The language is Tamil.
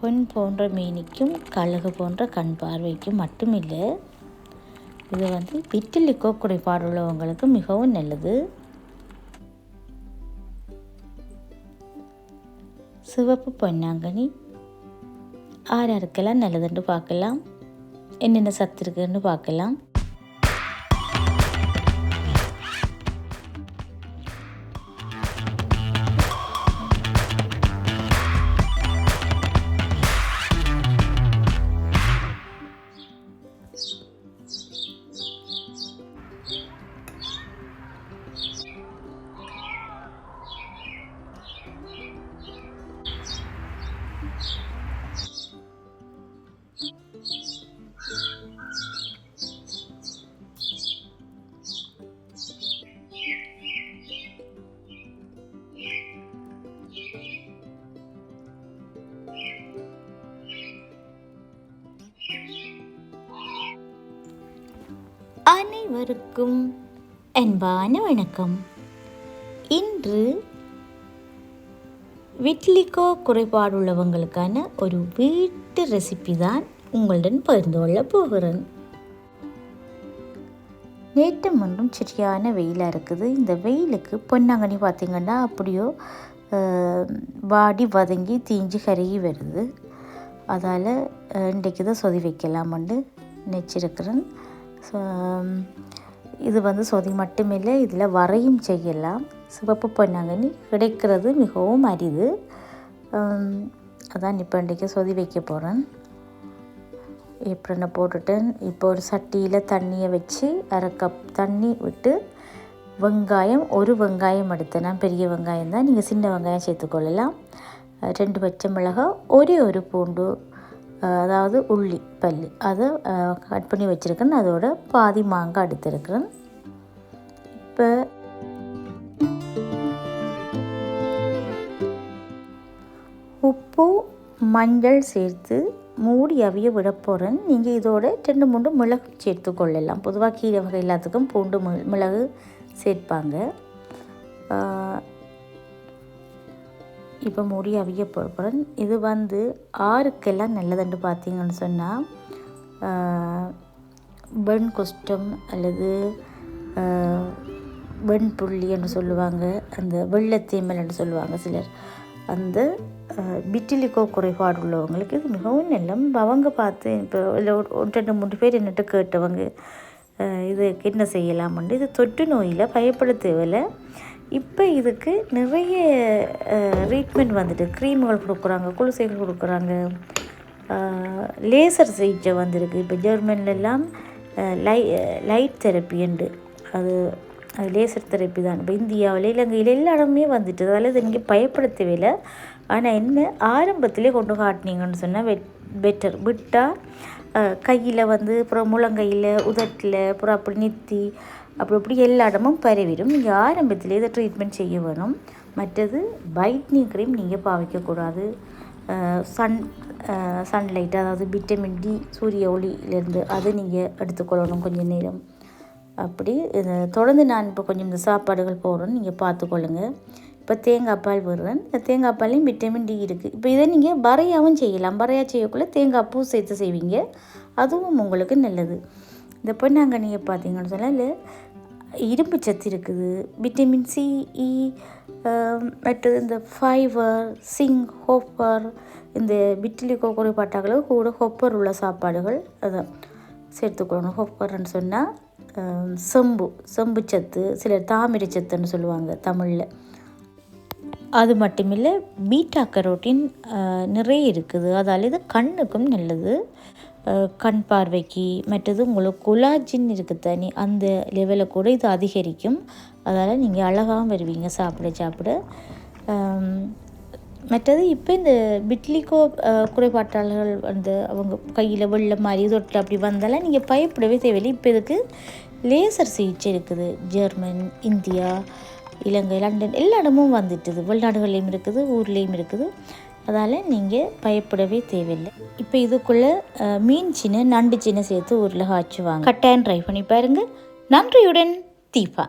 பொன் போன்ற மீனிக்கும் கழுகு போன்ற கண் பார்வைக்கும் மட்டுமில்லை இது வந்து விட்டிலிக்கோ குறைபாடு உள்ளவங்களுக்கு மிகவும் நல்லது. சிவப்பு பொன்னாங்கனி ஆர் யாருக்கெல்லாம் நல்லதுன்னு பார்க்கலாம். என்னென்ன சத்து இருக்குன்னு பார்க்கலாம். அனைவருக்கும் அன்பான வணக்கம். இன்று விட்லிகோ குறைபாடுள்ளவங்களுக்கான ஒரு வீட்டு ரெசிபி தான் உங்களுடன் பகிர்ந்து கொள்ள போகிறேன். நேற்று ஒன்றும் சரியான வெயிலாக இருக்குது. இந்த வெயிலுக்கு பொன்னாங்கண்ணி பார்த்திங்கன்னா அப்படியோ வாடி வதங்கி தீஞ்சு கருகி வருது. அதால் இன்றைக்கு தான் சொதி வைக்கலாமண்டு நினச்சிருக்கிறேன். இது வந்து சொதி மட்டுமில்லை இதில் வரையும் செய்யலாம். சிவப்பு பொன்னாங்கண்ணி கிடைக்கிறது மிகவும் அரிது. அதான் இப்போ இன்றைக்கி சொதி வைக்க போகிறேன். ஏப்ரனை போட்டுட்டேன். இப்போ ஒரு சட்டியில் தண்ணியை வச்சு அரை கப் தண்ணி விட்டு வெங்காயம் ஒரு வெங்காயம் எடுத்தேன். பெரிய வெங்காயம் தான். நீங்கள் சின்ன வெங்காயம் சேர்த்துக்கொள்ளலாம். ரெண்டு பச்சை மிளகாய் ஒரே ஒரு பூண்டு அதாவது உள்ளி பல் அதை கட் பண்ணி வச்சுருக்கேன். அதோட பாதி மாங்காய் எடுத்துருக்கிறேன். இப்போ உப்பு மஞ்சள் சேர்த்து மூடி அவிய விட போகிறேன் நீங்கள் இதோட ரெண்டு மூணு மிளகு சேர்த்து கொள்ளலாம். பொதுவாக கீரை வகை எல்லாத்துக்கும் பூண்டு மிளகு சேர்ப்பாங்க. இப்போ முடி அவிய போகிறேன் இது வந்து ஆறுக்கெல்லாம் நல்லதுன்னு பார்த்தீங்கன்னு சொன்னால் வெண் குஷ்டம் அல்லது வெண் புள்ளி என்று சொல்லுவாங்க. அந்த வெள்ளத்தீமல் என்று சொல்லுவாங்க சிலர். அந்த பிட்டிலிக்கோ குறைபாடு உள்ளவங்களுக்கு இது மிகவும் நல்ல அவங்க பார்த்து இப்போ இல்லை ஒரு ரெண்டு மூணு பேர் என்னட்டு கேட்டவங்க இது என்ன செய்யலாம்னு இது தொற்று நோயில் பயப்பட தேவையில்லை. இப்போ இதுக்கு நிறைய ட்ரீட்மெண்ட் வந்துட்டு க்ரீம்கள் கொடுக்குறாங்க குளிசைகள் கொடுக்குறாங்க. லேசர் சிகிச்சை வந்திருக்கு. இப்போ ஜெர்மன்லெல்லாம் லை லைட் தெரப்பிண்டு அது அது லேசர் தெரப்பி தான். இப்போ இந்தியாவில் இலங்கையில் எல்லா இடமே வந்துட்டு அதால் இது இங்கே பயப்படுத்தவே இல்லை. ஆனால் என்ன ஆரம்பத்திலே கொண்டு காட்டினீங்கன்னு சொன்னால் பெட் பெட்டர் விட்டால் கையில் வந்து அப்புறம் முழங்கையில் உதட்டில் அப்புறம் அப்படி நெத்தி அப்படி அப்படி எல்லா இடமும் பரவிடும். நீங்கள் ஆரம்பத்திலே இதை ட்ரீட்மெண்ட் செய்ய வேணும். மற்றது பைட்னிங் க்ரீம் நீங்கள் பாவிக்கக்கூடாது சன் சன்லைட் அதாவது விட்டமின் டி சூரிய ஒளியிலேருந்து அதை நீங்கள் எடுத்துக்கொள்ளணும் கொஞ்சம் நேரம். அப்படி தொடர்ந்து நான் இப்போ கொஞ்சம் இந்த சாப்பாடுகள் போடுறேன் நீங்கள் பார்த்துக்கொள்ளுங்கள் இப்போ தேங்காய் பால் விடுறேன் இந்த தேங்காய் விட்டமின் டி இருக்குது இப்போ இதை நீங்கள் வரையாகவும் செய்யலாம். வரையா செய்யக்குள்ளே தேங்காய் பூ சேர்த்து செய்வீங்க. அதுவும் உங்களுக்கு நல்லது. இந்த பொன்னாங்கண்ணியை பார்த்தீங்கன்னு சொன்னால் இரும்பு சத்து இருக்குது. விட்டமின் சி இ மற்றது இந்த ஃபைபர் சிங் ஹோப்பர் இந்த விட்டிலிக்கோ குறைபாட்டாக்களுக்கு கூட ஹொப்பர் உள்ள சாப்பாடுகள் அதை சேர்த்துக்கொள்ளணும் ஹொப்பர்னு சொன்னால் செம்பு செம்பு சத்து சிலர் தாமிரை சத்துன்னு சொல்லுவாங்க தமிழில். அது மட்டுமில்லை பீட்டா கரோட்டின் நிறைய இருக்குது. அதால் இது கண்ணுக்கும் நல்லது. கண் பார்வைக்கு மற்றது உங்களுக்கு குலாஜின் இருக்குது தனி அந்த லெவலில் கூட இது அதிகரிக்கும். அதால் நீங்கள் அழகாகவும் வருவீங்க சாப்பிட சாப்பிட. மற்றது இப்போ இந்த பிட்லிகோ குறைபாட்டாளர்கள் வந்து அவங்க கையில் வெள்ளம் மாதிரி தொட்டில் அப்படி வந்தாலும் நீங்கள் பயப்படவே தேவையில்லை. இப்போ இதுக்கு லேசர் சிகிச்சை இருக்குது. ஜெர்மன் இந்தியா இலங்கை லண்டன் எல்லா இடமும் வந்துட்டுது. வெளிநாடுகள்லேயும் இருக்குது ஊர்லேயும் இருக்குது. அதால் நீங்கள் பயப்படவே தேவையில்லை. இப்போ இதுக்குள்ளே மீன் சின்ன நண்டு சின்ன சேர்த்து ஊரில் காய்ச்சுவாங்க கட்டாயம் ட்ரை பண்ணி பாருங்கள் நன்றியுடன் தீபா.